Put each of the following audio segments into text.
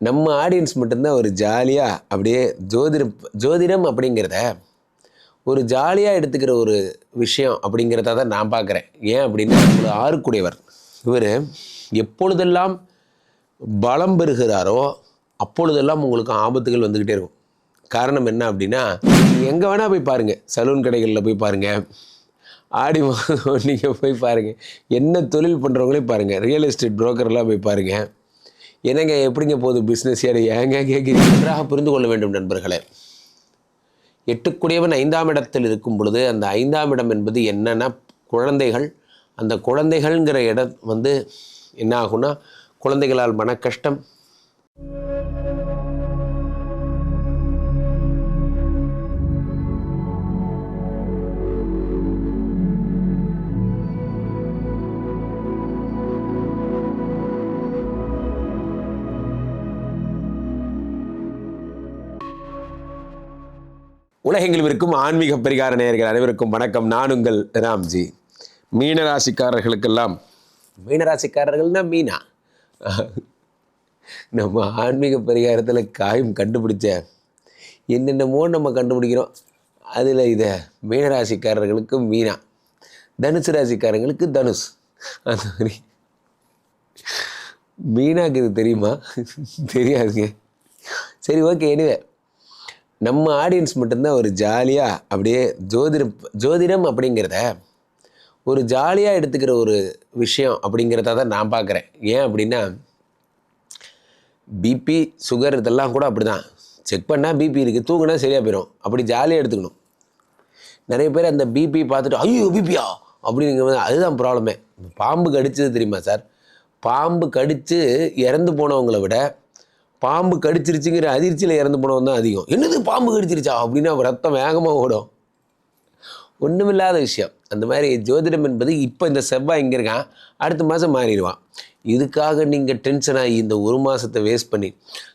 நம்ம ஆடியன்ஸ் மட்டும்தான் ஒரு ஜாலியாக அப்படியே ஜோதிடம் ஜோதிடம் அப்படிங்கிறத ஒரு ஜாலியாக எடுத்துக்கிற ஒரு விஷயம் அப்படிங்கிறத தான் நான் பார்க்குறேன். ஏன் அப்படின்னா ஒரு ஆறுக்குடையவர் இவர் எப்பொழுதெல்லாம் பலம் பெறுகிறாரோ அப்பொழுதெல்லாம் உங்களுக்கு ஆபத்துகள் வந்துக்கிட்டே இருக்கும். காரணம் என்ன அப்படின்னா எங்கே வேணால் போய் பாருங்கள் சலூன் கடைகளில் போய் பாருங்கள் ஆடி மாதம் நீங்கள் போய் பாருங்கள் என்ன தொழில் பண்ணுறவங்களே பாருங்கள் ரியல் எஸ்டேட் புரோக்கர்லாம் போய் பாருங்கள் என்னங்க எப்படிங்க போகுது பிஸ்னஸ் ஏடு ஏங்க கேட்குறீங்க நன்றாக புரிந்து கொள்ள வேண்டும் நண்பர்களே. எட்டுக்குடியவன் ஐந்தாம் இடத்தில் இருக்கும் பொழுது அந்த ஐந்தாம் இடம் என்பது என்னென்னா குழந்தைகள். அந்த குழந்தைகள்ங்கிற இடம் வந்து என்ன ஆகும்னா குழந்தைகளால் மன கஷ்டம் உலகெங்கிலும் இருக்கும் ஆன்மீக பரிகார நேயர்கள் அனைவருக்கும் வணக்கம். நான் உங்கள் ராம்ஜி. மீனராசிக்காரர்களுக்கெல்லாம் மீனராசிக்காரர்கள்னா மீனா? நம்ம ஆன்மீக பரிகாரத்தில் காயம் கண்டுபிடிச்ச என்னென்னமோ நம்ம கண்டுபிடிக்கிறோம். அதில் இதை மீனராசிக்காரர்களுக்கு மீனா. தனுசு ராசிக்காரங்களுக்கு தனுஷ் அந்த மாதிரி. மீனாக்கு இது தெரியுமா? தெரியாதுங்க. சரி ஓகே எனிவே நம்ம ஆடியன்ஸ் மட்டும்தான் ஒரு ஜாலியாக அப்படியே ஜோதிடம் ஜோதிடம் அப்படிங்கிறத ஒரு ஜாலியாக எடுத்துக்கிற ஒரு விஷயம் அப்படிங்கிறத தான் நான் பார்க்குறேன். ஏன் அப்படின்னா பிபி சுகர் இதெல்லாம் கூட அப்படி தான் செக் பண்ணால் பிபி இருக்குது தூங்கினா சரியாக போயிடும் அப்படி ஜாலியாக எடுத்துக்கணும். நிறைய பேர் அந்த பிபி பார்த்துட்டு ஐயோ பிபியா அப்படிங்கிறது அதுதான் ப்ராப்ளமே பாம்பு கடிச்சது தெரியுமா சார்? பாம்பு கடித்து இறந்து போனவங்களை விட பாம்பு கடிச்சிருச்சுங்கிற அதிர்ச்சியில் இறந்து போனவன் தான் அதிகம். என்னது பாம்பு கடிச்சிருச்சா? அப்படின்னா ரத்தம் வேகமாக ஓடும். ஒன்றுமில்லாத விஷயம். அந்த மாதிரி ஜோதிடம் என்பது இப்போ இந்த செவ்வாய் இங்கே இருக்கான். அடுத்த மாதம் மாறிடுவான். இதுக்காக நீங்கள் டென்ஷன் ஆகி இந்த ஒரு மாதத்தை வேஸ்ட் பண்ணி.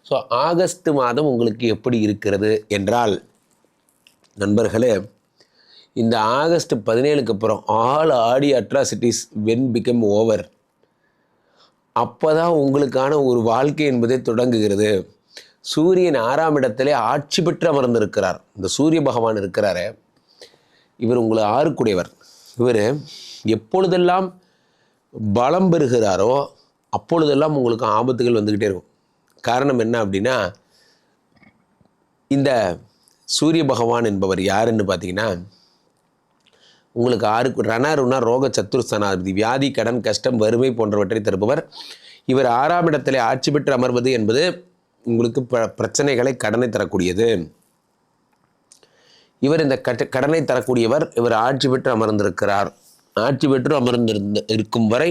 ஸோ ஆகஸ்ட் மாதம் உங்களுக்கு எப்படி இருக்கிறது என்றால் நண்பர்களே இந்த ஆகஸ்ட் பதினேழுக்கு அப்புறம் all Aadi atrocities when become over அப்போ தான் உங்களுக்கான ஒரு வாழ்க்கை என்பதே தொடங்குகிறது. சூரியன் ஆறாம் இடத்திலே ஆட்சி பெற்று அமர்ந்திருக்கிறார். இந்த சூரிய பகவான் இருக்கிறாரே. இவர் உங்களை ஆறுக்குடையவர். இவர் எப்பொழுதெல்லாம் பலம் பெறுகிறாரோ அப்பொழுதெல்லாம் உங்களுக்கு ஆபத்துகள் வந்துக்கிட்டே இருக்கும். காரணம் என்ன அப்படின்னா இந்த சூரிய பகவான் என்பவர் யாருன்னு பார்த்தீங்கன்னா உங்களுக்கு ஆறு ரணருனா ரோக சத்துருஸ்தானாதிபதி. வியாதி கடன் கஷ்டம் வறுமை போன்றவற்றை தருபவர். இவர் ஆறாம் இடத்திலே ஆட்சி பெற்று அமர்வது என்பது உங்களுக்கு ப பிரச்சனைகளை கடனை தரக்கூடியது. இவர் இந்த கட்ட கடனை தரக்கூடியவர் இவர் ஆட்சி பெற்று அமர்ந்திருக்கிறார். ஆட்சி பெற்று அமர்ந்திருந்த இருக்கும் வரை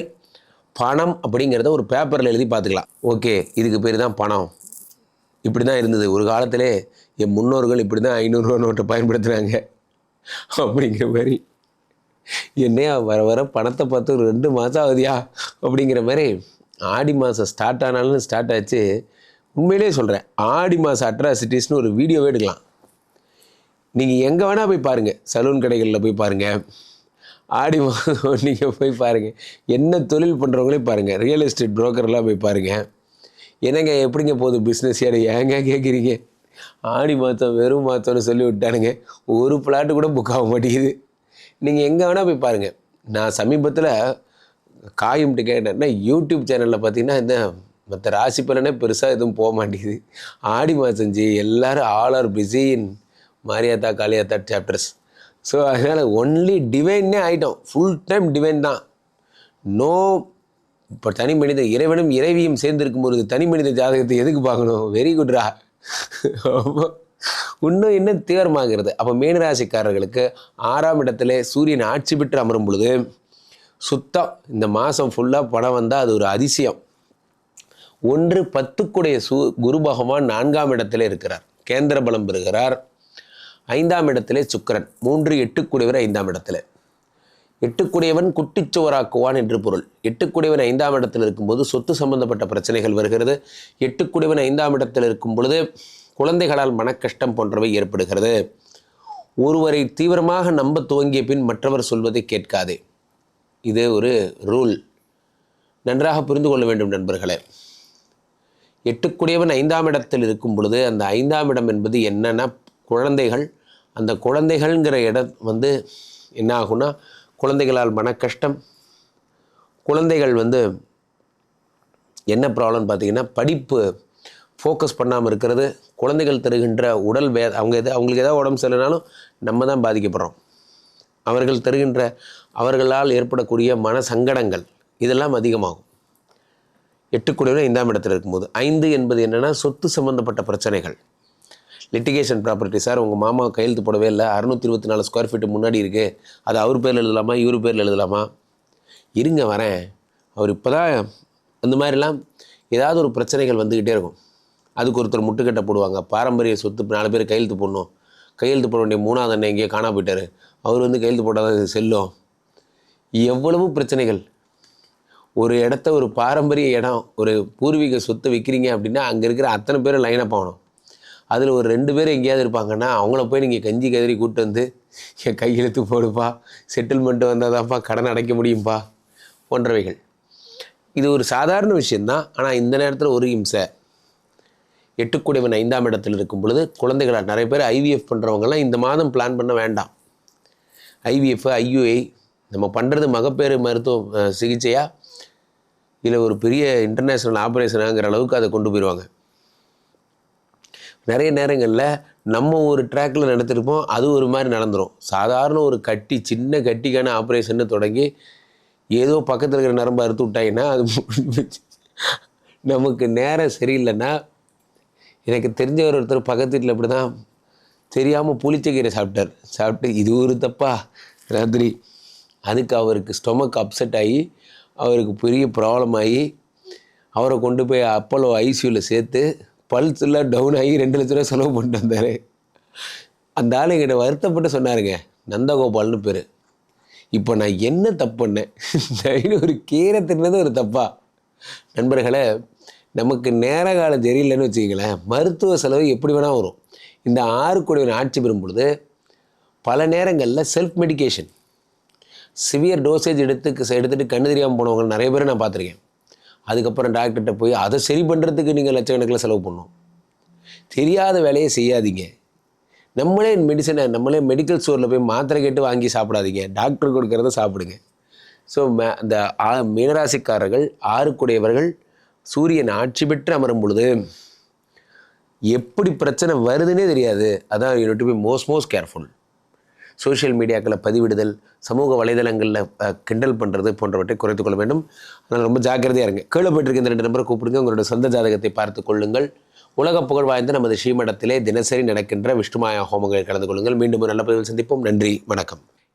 பணம் அப்படிங்கிறத ஒரு பேப்பரில் எழுதி பார்த்துக்கலாம். ஓகே இதுக்கு பேர் தான் பணம். இப்படி தான் இருந்தது. ஒரு காலத்திலே என் முன்னோர்கள் இப்படி தான் ஐநூறுரூவா நோட்டை பயன்படுத்துகிறாங்க அப்படிங்கிற மாதிரி. என்னையா வர வர பணத்தை பார்த்து ஒரு ரெண்டு மாதம் ஆகுதியா? அப்படிங்கிற மாதிரி ஆடி மாதம் ஸ்டார்ட் ஆனாலும் ஸ்டார்ட் ஆச்சு. உண்மையிலே சொல்கிறேன் ஆடி மாதம் அட்ராசிட்டிஸ்னு ஒரு வீடியோவே எடுக்கலாம். நீங்கள் எங்கே வேணால் போய் பாருங்கள் சலூன் கடைகளில் போய் பாருங்கள் ஆடி மாதம் நீங்கள் போய் பாருங்கள் என்ன தொழில் பண்ணுறவங்களே பாருங்கள் ரியல் எஸ்டேட் புரோக்கர்லாம் போய் பாருங்கள் என்னங்க எப்படிங்க போகுது பிஸ்னஸ் ஏடு ஏங்க கேட்குறீங்க ஆடி மாதம் வெறும் மாதம்னு சொல்லி விட்டானுங்க. ஒரு பிளாட்டு கூட புக் ஆக மாட்டேங்குது. நீங்கள் எங்கே வேணால் போய் பாருங்கள் நான் சமீபத்தில் காயும்ட்டு கேட்டேன்னா யூடியூப் சேனலில் பார்த்தீங்கன்னா இந்த மற்ற ராசி பலனே பெருசாக எதுவும் போக மாட்டேங்குது. ஆடி மாதம் ஜி எல்லோரும் all are busy in Mariyatha Kaliyatha chapters so அதனால் ஒன்லி டிவைன்னே ஆகிட்டோம் ஃபுல் டைம் டிவைன் தான். நோ இப்போ தனி மனித இறைவனும் இறைவியும் சேர்ந்துருக்கும் பொழுது தனி மனித ஜாதகத்தை எதுக்கு பார்க்கணும்? வெரி குட்ரா இன்னும் இன்னும் தீவிரமாகிறது. அப்போ மீனராசிக்காரர்களுக்கு ஆறாம் இடத்துல சூரியன் ஆட்சி பெற்று அமரும் பொழுது சுத்தம் இந்த மாதம் ஃபுல்லாக பணம் வந்தால் அது ஒரு அதிசயம். ஒன்று பத்துக்குடைய சூ குரு பகவான் நான்காம் இடத்துல இருக்கிறார். கேந்திர பலம் பெறுகிறார். ஐந்தாம் இடத்திலே சுக்கரன். மூன்று எட்டுக்குடையவர் ஐந்தாம் இடத்துல. எட்டுக்குடையவன் குட்டிச்சுவராக்குவான் என்று பொருள். எட்டுக்குடையவன் ஐந்தாம் இடத்தில் இருக்கும்போது சொத்து சம்பந்தப்பட்ட பிரச்சனைகள் வருகிறது. எட்டுக்குடையவன் ஐந்தாம் இடத்தில் இருக்கும் பொழுது குழந்தைகளால் மனக்கஷ்டம் போன்றவை ஏற்படுகிறது. ஒருவரை தீவிரமாக நம்ப துவங்கிய பின் மற்றவர் சொல்வதை கேட்காதே. இது ஒரு ரூல். நன்றாக புரிந்து கொள்ள வேண்டும் நண்பர்களே. எட்டுக்குடியவன் ஐந்தாம் இடத்தில் இருக்கும் பொழுது அந்த ஐந்தாம் இடம் என்பது என்னென்னா குழந்தைகள். அந்த குழந்தைகள்ங்கிற இடம் வந்து என்ன ஆகும்னா குழந்தைகளால் மன கஷ்டம் குழந்தைகள் வந்து என்ன ப்ராப்ளம்னு பார்த்தீங்கன்னா படிப்பு ஃபோக்கஸ் பண்ணாமல் இருக்கிறது குழந்தைகள் தருகின்ற உடல் வே அவங்க எது அவங்களுக்கு எதாவது உடம்பு சரியில்லைனாலும் நம்ம தான் பாதிக்கப்படுறோம். அவர்கள் தருகின்ற அவர்களால் ஏற்படக்கூடிய மன சங்கடங்கள் இதெல்லாம் அதிகமாகும். எட்டுக்குடியில் ஐந்தாம் இடத்துல இருக்கும்போது ஐந்து என்பது என்னென்னா சொத்து சம்மந்தப்பட்ட பிரச்சனைகள். லிட்டிகேஷன் ப்ராப்பர்ட்டி சார் உங்கள் மாமா கையெழுத்து போடவே இல்லை. அறுநூற்றி இருபத்தி நாலு ஸ்கொயர் ஃபீட் முன்னாடி இருக்குது அது அவர் பேரில் எழுதலாமா? இவர் பேரில் எழுதலாமா? இருங்க வரேன். அவர் இப்போ தான் அந்த மாதிரிலாம் ஏதாவது ஒரு பிரச்சனைகள் வந்துக்கிட்டே இருக்கும். அதுக்கு ஒருத்தர் முட்டுக்கட்டை போடுவாங்க. பாரம்பரிய சொத்து நாலு பேர் கையெழுத்து போடணும். கையெழுத்து போட வேண்டிய மூணாவது அண்ணன் எங்கேயோ காணா போயிட்டார். அவர் வந்து கையெழுத்து போட்டால் தான் செல்லும். எவ்வளவு பிரச்சனைகள். ஒரு இடத்த ஒரு பாரம்பரிய இடம் ஒரு பூர்வீக சொத்தை விற்கிறீங்க அப்படின்னா அங்கே இருக்கிற அத்தனை பேரும் லைனப் ஆகணும். அதில் ஒரு ரெண்டு பேர் எங்கேயாவது இருப்பாங்கன்னா அவங்கள போய் நீங்கள் கஞ்சி கதறி கூப்பிட்டு வந்து என் கையெழுத்து போடுப்பா. செட்டில்மெண்ட் வந்தால் தான்ப்பா கடன் அடைக்க முடியும்ப்பா போன்றவைகள். இது ஒரு சாதாரண விஷயந்தான் ஆனால் இந்த நேரத்தில் ஒரு இம்சை. எட்டுக்கூடியவன் ஐந்தாம் இடத்தில் இருக்கும் பொழுது குழந்தைகளாக நிறைய பேர் ஐவிஎஃப் பண்ணுறவங்கலாம் இந்த மாதம் பிளான் பண்ண வேண்டாம். ஐவிஎஃப் ஐயுஐ நம்ம பண்ணுறது மகப்பேறு மருத்துவ சிகிச்சையாக இல்லை ஒரு பெரிய இன்டர்நேஷ்னல் ஆப்ரேஷனாங்கிற அளவுக்கு அதை கொண்டு போயிடுவாங்க நிறைய நேரங்களில் நம்ம ஒரு ட்ராக்கில் நடத்திருப்போம் அது ஒரு மாதிரி நடந்துடும் சாதாரண ஒரு கட்டி சின்ன கட்டிக்கான ஆப்ரேஷன்னு தொடங்கி ஏதோ பக்கத்தில் இருக்கிற நரம்பு அறுத்து விட்டாங்கன்னா அது நமக்கு நேரம் சரியில்லைன்னா எனக்கு தெரிஞ்சவர் ஒருத்தர் பக்கத்து வீட்டில் அப்படி தான் தெரியாமல் புளிச்சக்கீரை சாப்பிட்டார். சாப்பிட்டு இது ஒரு தப்பா? ராத்திரி. அதுக்கு அவருக்கு ஸ்டொமக் அப்செட் ஆகி அவருக்கு பெரிய ப்ராப்ளம் ஆகி அவரை கொண்டு போய் அப்போலோ ஐசியூவில் சேர்த்து பல்ஸ் டவுன் ஆகி ரெண்டு லட்ச ரூபா செலவு பண்ணிட்டு வந்தார். அந்த ஆள் என்கிட்ட வருத்தப்பட்டு சொன்னாருங்க. நந்தகோபால்னு பேர். இப்போ நான் என்ன தப்பு பண்ணேன்? ஒரு கீரை தின்னது ஒரு தப்பா? நண்பர்களை நமக்கு நேர காலம் சரியில்லைன்னு வச்சுக்கங்களேன் மருத்துவ செலவு எப்படி வேணால் வரும். இந்த ஆறு கோடி ஆட்சி பெறும் பொழுது பல நேரங்களில் செல்ஃப் மெடிகேஷன் சிவியர் டோசேஜ் எடுத்து எடுத்துகிட்டு கண்ணு தெரியாமல் போனவங்க நிறைய பேரை நான் பார்த்துருக்கேன். அதுக்கப்புறம் டாக்டர்கிட்ட போய் அதை சரி பண்ணுறதுக்கு நீங்கள் லட்சக்கணக்கில் செலவு பண்ணணும். தெரியாத வேலையை செய்யாதீங்க. நம்மளே மெடிசனை நம்மளே மெடிக்கல் ஸ்டோரில் போய் மாத்திரை கேட்டு வாங்கி சாப்பிடாதீங்க. டாக்டர் கொடுக்கறத சாப்பிடுங்க. ஸோ அந்த ஆ- மீனராசிக்காரர்கள் ஆறுக்குடையவர்கள் சூரியன் ஆட்சி பெற்று அமரும் பொழுது எப்படி பிரச்சனை வருதுன்னே தெரியாது. அதான் you to be most most careful social மீடியாக்களை பதிவிடுதல் சமூக வலைதளங்களில் கிண்டல் பண்ணுறது போன்றவற்றை குறைத்து கொள்ள வேண்டும். அதனால் ரொம்ப ஜாக்கிரதையாக இருங்க. கீழே போயிட்டு இந்த ரெண்டு நம்பரை கூப்பிடுங்க. உங்களோட சொந்த ஜாதகத்தை பார்த்து கொள்ளுங்கள். உலக புகழ் வாய்ந்த நமது ஸ்ரீமடத்திலே தினசரி நடக்கின்ற விஷ்ணுமாயா ஹோமங்களில் கலந்து கொள்ளுங்கள். மீண்டும் ஒரு நல்ல பதிவில் சந்திப்போம். நன்றி. வணக்கம்.